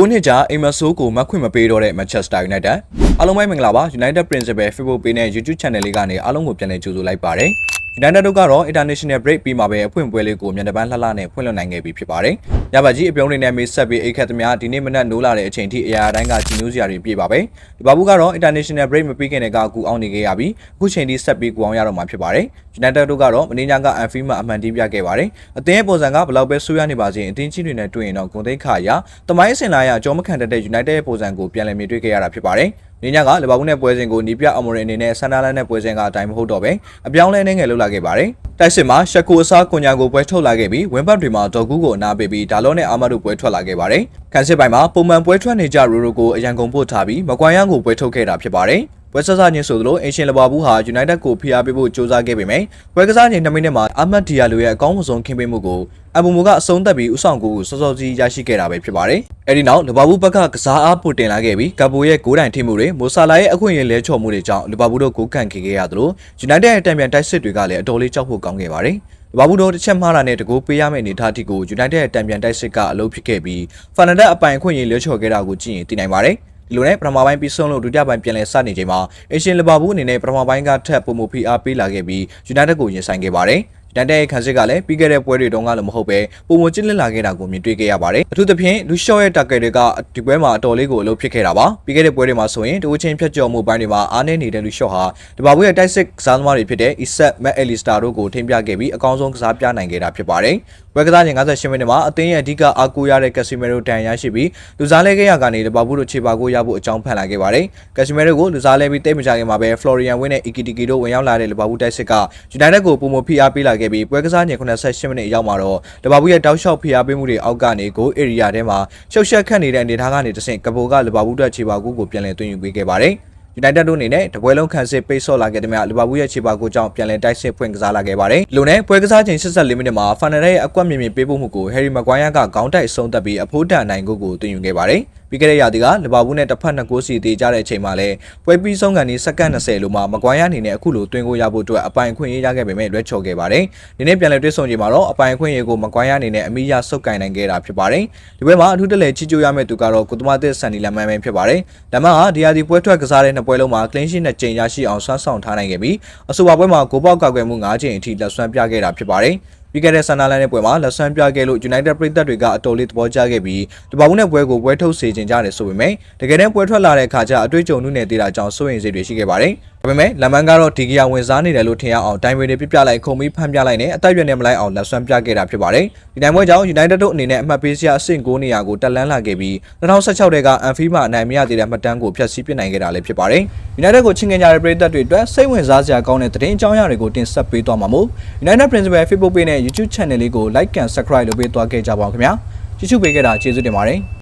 ကိုနှစ်ကြာအိမ်မဆိုးကိုမခွင့်မပေးတော့တဲ့ Manchester United အားလုံးပဲမင်္ဂလာပါ United Principal Facebook Page နဲ့ YouTube Channel လေးကနေအားလုံးကိုပြန်လည်ကြိုဆိုလိုက်ပါတယ် United တို့ကတော့ International Break ပြီးမှပဲအဖွင့်ပွဲလေးကိုမြန်တပန်းလှလှနဲ့ဖွင့်လွှတ်နိုင်ခဲ့ပြီဖြစ်ပါတယ်။ညပါကြီးအပြုံးလေးနဲ့မေးဆက်ပြီးအိတ်ခတ်သမျှဒီနေ့မနက်နိုးလာတဲ့အချိန်ထိအရာတိုင်းကကြီးညိုးစရာတွေပြည့်ပါပဲ။ဒီဘာဘူးကတော့ International Break မပြီးခင်တည်းကကူအောင်နေခဲ့ရပြီးအခုချိန်ထိဆက်ပြီးကူအောင်ရတော့မှာဖြစ်ပါတယ်။ United တို့ကတော့မင်းညာကအန်ဖီမှာအမှန်တီးပြခဲ့ပါတယ်။အသင်းရဲ့ပုံစံကဘယ်လောက်ပဲဆိုးရနေပါစေအသင်းကြီးတွေနဲ့တွေ့ရင်တော့ဂုဏ်သိက္ခာအရတမိုင်းအစင်လာရအကျော်မခံတတ်တဲ့ United ရဲ့ပုံစံကိုပြန်လည်မြင်တွေ့ခဲ့ရတာဖြစ်ပါတယ်။ နေညကလီဗာပူးနဲ့ပွဲစဉ်ကိုနီးပြအမော်ရင်အနေနဲ့ဆန်ဒါလန်နဲ့ပွဲစဉ်ကအတိုင်းမဟုတ်တော့ပဲအပြောင်းလဲနေငယ်လုပ်လာခဲ့ပါတယ်။တိုက်စစ်မှာရှက်ကိုအစားကွန်ညာကိုပွဲထုတ်လာခဲ့ပြီးဝင်းဘတ်တွေမှာဒေါ်ကူးကိုအနာပေးပြီးဒါလောနဲ့အာမတ်တို့ပွဲထွက်လာခဲ့ပါတယ်။ကန်စစ်ပိုင်းမှာပုံမှန်ပွဲထွက်နေကြရိုရိုကိုအရန်ကုန်ပို့ထားပြီးမကွမ်ရန်ကိုပွဲထုတ်ခဲ့တာဖြစ်ပါတယ်။ ပွဲဆဆချင်းဆိုသလိုအင်ရှင်လဘာဘူးဟာ United ကိုဖိအားပေးဖို့ကြိုးစားခဲ့ပေမယ့်ပွဲကစားချိန်2မိနစ်မှာအာမတ်ဒီယာလိုရဲ့အကောင်းဆုံးခင်းပေးမှုကိုအဘူမိုကအဆုံးသက်ပြီးဥဆောင်ကိုစောစောကြီးရရှိခဲ့တာပဲဖြစ်ပါတယ်။အဲဒီနောက်လဘာဘူးဘက်ကကစားအားပိုတင်လာခဲ့ပြီးကပ်ပိုရဲ့ဂိုးတိုင်ထိမှုတွေမိုဆာလာရဲ့အခွင့်အရေးလဲချော်မှုတွေကြောင့်လဘာဘူးတို့ကိုကန်ခဲ့ခဲ့ရသလို United ရဲ့တံပြန်တိုက်စစ်တွေကလည်းအတော်လေးကြောက်ဖို့ကောင်းခဲ့ပါတယ်။ဘာဘူးတို့တစ်ချက်မှားတာနဲ့တကူပေးရမယ့်အနေအထားအထိကို United ရဲ့တံပြန်တိုက်စစ်ကအလုပ်ဖြစ်ခဲ့ပြီးဖာနန်ဒက်အပိုင်အခွင့်အရေးလဲချော်ခဲ့တာကိုကြည့်ရင်သိနိုင်ပါတယ်။ ဒီလိုနဲ့ပထမပိုင်းပြီးဆုံးလို့ဒုတိယပိုင်းပြန်လည်စနေချိန်မှာအရှင်လီဗာပူးအနေနဲ့ပထမပိုင်းကထက်ပုံမဖိအားပေးလာခဲ့ပြီး United ကိုရင်ဆိုင်ခဲ့ပါတယ်။ ယူနိုက်တက်ရဲ့ခံစစ်ကလည်းပြီးခဲ့တဲ့ပွဲတွေတုန်းကလည်းမဟုတ်ပဲပုံမကျစ်လစ်လာခဲ့တာကိုမြင်တွေ့ခဲ့ရပါတယ်။အထူးသဖြင့်လူရှော့ရဲ့တာဂက်တွေကဒီပွဲမှာအတော်လေးကိုအလုပ်ဖြစ်ခဲ့တာပါ။ပြီးခဲ့တဲ့ပွဲတွေမှာဆိုရင်တိုးချင်းဖြတ်ကျော်မှုပိုင်းတွေမှာအားနည်းနေတဲ့လူရှော့ဟာဒီဘာဘူးရဲ့တိုက်စစ်ကစားသမားတွေဖြစ်တဲ့ Isak, Matt Allister တို့ကိုထိန်းပြခဲ့ပြီးအကောင်းဆုံးကစားပြနိုင်ခဲ့တာဖြစ်ပါတယ်။ပွဲကစားချိန်58မိနစ်မှာအသင်းရဲ့အဓိကအားကိုးရတဲ့ Casemiro တန်ရရှိပြီးလူစားလဲခဲ့ရကနေဒီဘာဘူးတို့ခြေပါကိုရဖို့အကြောင်းဖန်လာခဲ့ပါတယ်။ Casemiro ကိုလူစားလဲပြီးတိတ်မကြခင်မှာပဲ Florian Wirtz နဲ့ Ekitike တို့ဝင်ရောက်လာတဲ့လီဗာပူးတိုက်စစ်က United ကိုပုံမဖိအားပေးလာခဲ့ပြီးပွဲကစားချိန်88မိနစ်အရောက်မှာတော့လီဗာပူးရဲ့တောက်လျှောက်ဖိအားပေးမှုတွေအောက်ကနေ goal area ထဲမှာရှုပ်ရှက်ခတ်နေတဲ့အနေအထားကနေတဆင့်ကပိုကလီဗာပူးအတွက်ခြေပါကူးကိုပြန်လည်သွင်းယူပေးခဲ့ပါတယ်။ United တို့အနေနဲ့တပွဲလုံးခံစစ်ပိတ်ဆို့လာခဲ့တဲ့မြလီဗာပူးရဲ့ခြေပါကိုကြောင့်ပြန်လည်တိုက်စစ်ဖွင့်ကစားလာခဲ့ပါတယ်။လူနဲ့ပွဲကစားချိန်84မိနစ်မှာဖာနယ်ရဲ့အကွက်မြင်မြင်ပေးဖို့မှုကိုဟယ်ရီမကွိုင်းယာကခေါင်းတိုက်ဆုံးသက်ပြီးအဖိုးတန်နိုင်ကိုကိုသွင်းယူခဲ့ပါတယ်။ ပြီးခဲ့တဲ့ရာသီကလီဗာပူးနဲ့တစ်ဖက်နှစ်ဂိုးစီတေးကြတဲ့အချိန်မှာလည်းပွဲပြီးဆုံးကန်ဒီစက္ကန့်20လိုမှမကွိုင်းယာအနေနဲ့အခုလိုသွင်းကိုရဖို့အတွက်အပိုင်ခွင့်ရေးရခဲ့ပေမဲ့လွှဲချော်ခဲ့ပါတယ်။ဒီနေ့ပြန်လည်တွေ့ဆုံချိန်မှာတော့အပိုင်ခွင့်ရေးကိုမကွိုင်းယာအနေနဲ့အမိရဆုတ်ကင်နိုင်ခဲ့တာဖြစ်ပါတယ်။ဒီပွဲမှာအထူးတလဲချီကျိုးရမယ့်သူကတော့ကုသမသစ်ဆန်နီလမန်ပဲဖြစ်ပါတယ်။ဒါမှဟာဒီယာဒီပွဲထွက်ကစားတဲ့နှစ်ပွဲလုံးမှာ clean sheet နဲ့ချိန်ရရှိအောင်ဆွမ်းဆောင်ထားနိုင်ခဲ့ပြီးအဆိုပါပွဲမှာဂိုးပေါက်ကောက်ကွယ်မှု9ချိန်အထိလက်ဆွမ်းပြခဲ့တာဖြစ်ပါတယ်။ပြီးခဲ့တဲ့ဆန်နာလန်ရဲ့ပွဲမှာလက်ဆွမ်းပြခဲ့လို့ United ပရိသတ်တွေကအတော်လေးသဘောကျခဲ့ပြီးတပါဘူးနဲ့ပွဲကိုပွဲထုတ်စေချင်ကြတယ်ဆိုပေမဲ့တကယ်တမ်းပွဲထွက်လာတဲ့အခါကျအတွေ့အကြုံနုနယ်သေးတာကြောင့်စိုးရိမ်စိတ်တွေရှိခဲ့ပါတယ်။ဒါပေမဲ့လမ်မန်ကတော့ဒီကီယာဝင်စားနေတယ်လို့ထင်ရအောင်တိုင်ဝေတွေပြပြလိုက်ခုံပြီးဖမ်းပြလိုက်နဲ့အသက်ရွယ်နေမလိုက်အောင်လက်ဆွမ်းပြခဲ့တာဖြစ်ပါတယ်။ဒီနိုင်ပွဲကြောင့် United တို့အနေနဲ့အမှတ်ပေးစရာအဆင့်9နေရာကိုတက်လန်းလာခဲ့ပြီး2016တဲကအန်ဖီမှာအနိုင်မရသေးတဲ့မှတ်တမ်းကိုဖျက်ဆီးပစ်နိုင်ခဲ့တာလည်းဖြစ်ပါတယ်။ United ကိုချင်းငင်ကြတဲ့ပရိသတ်တွေအတွက်စိတ်ဝင်စားစရာကောင်းတဲ့သတင်းအကြောင်းအရာတွေကိုတင်ဆက်ပေးသွားမှာမို့ United Principal Facebook Page နဲ့ YouTube Channel လေးကို Like and Subscribe လုပ်ပေးသွားခဲ့ကြပါဦးခင်ဗျာ။ကြည့်ရှုပေးခဲ့တာကျေးဇူးတင်ပါတယ်။